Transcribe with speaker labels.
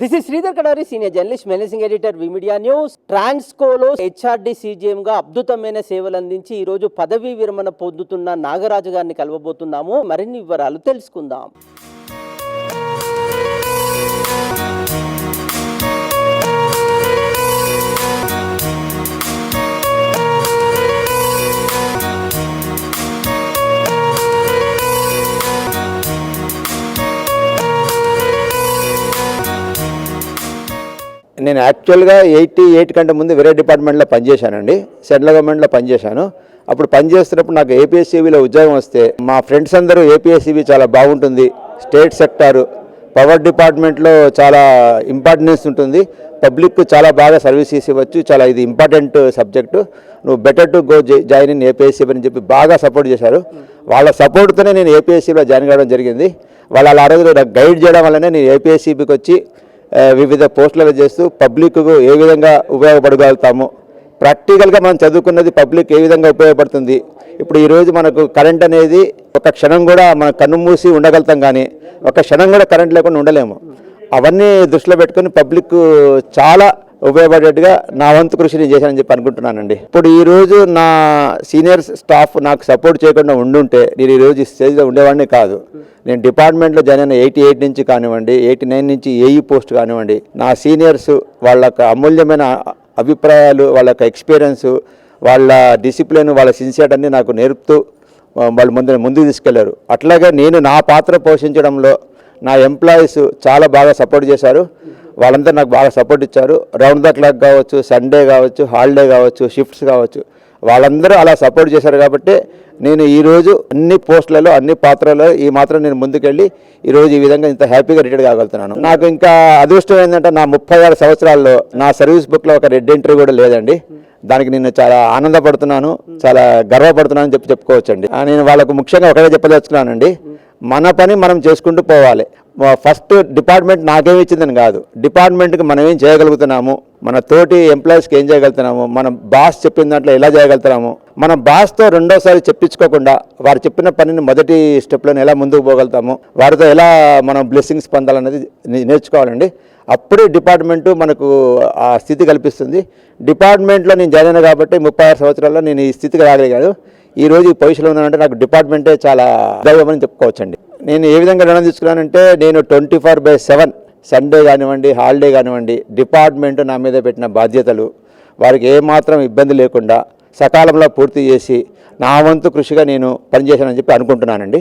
Speaker 1: This is Sridhar Kadari senior journalist managing editor media news ట్రాన్స్కోలో HRD CGM గా అద్భుతమైన సేవలు అందించి ఈ రోజు పదవీ విరమణ పొందుతున్న నాగరాజు గారిని కలవబోతున్నాము. మరిన్ని వివరాలు తెలుసుకుందాం.
Speaker 2: నేను యాక్చువల్గా ఎయిటీ ఎయిట్ కంటే ముందు వేరే డిపార్ట్మెంట్లో పనిచేశానండి. సెంట్రల్ గవర్నమెంట్లో పనిచేశాను. అప్పుడు పనిచేస్తున్నప్పుడు నాకు ఏపీఎస్సీబీలో ఉద్యోగం వస్తే మా ఫ్రెండ్స్ అందరూ ఏపీఎస్సీబీ చాలా బాగుంటుంది. స్టేట్ సెక్టారు పవర్ డిపార్ట్మెంట్లో చాలా ఇంపార్టెన్స్ ఉంటుంది. పబ్లిక్ చాలా బాగా సర్వీసెస్ ఇవ్వచ్చు. చాలా ఇది ఇంపార్టెంట్ సబ్జెక్టు. నువ్వు better to go join in APSCB అని చెప్పి బాగా సపోర్ట్ చేశారు. వాళ్ళ సపోర్ట్తోనే నేను ఏపీఎస్సీలో జాయిన్ కావడం జరిగింది. వాళ్ళు అలా రోజు నాకు గైడ్ చేయడం వల్లనే నేను ఏపీఎస్సీబీకి వచ్చి వివిధ పోస్టులలో చేస్తూ పబ్లిక్కు ఏ విధంగా ఉపయోగపడగలుగుతాము? ప్రాక్టికల్గా మనం చదువుకున్నది పబ్లిక్ ఏ విధంగా ఉపయోగపడుతుంది? ఇప్పుడు ఈరోజు మనకు కరెంట్ అనేది ఒక క్షణం కూడా మన కన్ను మూసి ఉండగలుగుతాం కానీ ఒక క్షణం కూడా కరెంట్ లేకుండా ఉండలేము. అవన్నీ దృష్టిలో పెట్టుకొని పబ్లిక్ చాలా ఉపయోగపడేట్టుగా నా వంతు కృషి నేను చేశానని చెప్పి అనుకుంటున్నానండి. ఇప్పుడు ఈరోజు నా సీనియర్ స్టాఫ్ నాకు సపోర్ట్ చేయకుండా ఉండుంటే నేను ఈ రోజు ఈ స్టేజ్లో ఉండేవాడిని కాదు. నేను డిపార్ట్మెంట్లో జాయిన్ అయిన ఎయిటీ ఎయిట్ నుంచి కానివ్వండి ఎయిటీ నైన్ నుంచి ఏఈ పోస్ట్ కానివ్వండి నా సీనియర్స్ వాళ్ళ అమూల్యమైన అభిప్రాయాలు వాళ్ళ యొక్క ఎక్స్పీరియన్స్ వాళ్ళ డిసిప్లిన్ వాళ్ళ సిన్సియర్ అన్ని నాకు నేర్పుతూ వాళ్ళు ముందు ముందుకు తీసుకెళ్ళారు. అట్లాగే నేను నా పాత్ర పోషించడంలో నా ఎంప్లాయీస్ చాలా బాగా సపోర్ట్ చేశారు. వాళ్ళంతా నాకు బాగా సపోర్ట్ ఇచ్చారు. రౌండ్ ద క్లాక్ కావచ్చు సండే కావచ్చు హాలిడే కావచ్చు షిఫ్ట్స్ కావచ్చు. వాళ్ళందరూ అలా సపోర్ట్ చేశారు కాబట్టి నేను ఈరోజు అన్ని పోస్టులలో అన్ని పాత్రలలో ఈ మాత్రం నేను ముందుకెళ్ళి ఈరోజు ఈ విధంగా ఇంత హ్యాపీగా రిటైర్ కాగలుగుతున్నాను. నాకు ఇంకా అదృష్టం ఏంటంటే నా ముప్పై ఆరు సంవత్సరాల్లో నా సర్వీస్ బుక్లో ఒక రెడ్ ఎంట్రీ కూడా లేదండి. దానికి నేను చాలా ఆనందపడుతున్నాను చాలా గర్వపడుతున్నాను అని చెప్పి చెప్పుకోవచ్చండి. నేను వాళ్ళకు ముఖ్యంగా ఒకటే చెప్పదలుచుకున్నానండి. మన పని మనం చేసుకుంటూ పోవాలి. ఫస్ట్ డిపార్ట్మెంట్ నాకేమి ఇచ్చిందని కాదు. డిపార్ట్మెంట్కి మనం ఏం చేయగలుగుతున్నాము? మన తోటి ఎంప్లాయీస్కి ఏం చేయగలుగుతున్నాము? మన బాస్ చెప్పిన దాంట్లో ఎలా చేయగలుగుతున్నాము? మన బాస్తో రెండోసారి చెప్పించుకోకుండా వారు చెప్పిన పనిని మొదటి స్టెప్లో ఎలా ముందుకు పోగలుగుతాము? వారితో ఎలా మనం బ్లెస్సింగ్స్ పొందాలన్నది నేర్చుకోవాలండి. అప్పుడే డిపార్ట్మెంటు మనకు ఆ స్థితి కల్పిస్తుంది. డిపార్ట్మెంట్లో నేను జాయిన్ అయినా కాబట్టి ముప్పై ఆరు సంవత్సరాల్లో నేను ఈ స్థితికి రాగలిగాను. ఈ రోజు పొజిషన్లో ఉన్నానంటే నాకు డిపార్ట్మెంటే చాలా దైవమని చెప్పుకోవచ్చండి. నేను ఏ విధంగా నిర్ణయం తీసుకున్నానంటే నేను twenty four by seven Sunday కానివ్వండి హాలిడే కానివ్వండి డిపార్ట్మెంట్ నా మీద పెట్టిన బాధ్యతలు వారికి ఏమాత్రం ఇబ్బంది లేకుండా సకాలంలో పూర్తి చేసి నా వంతు కృషిగా నేను పనిచేశానని చెప్పి అనుకుంటున్నానండి.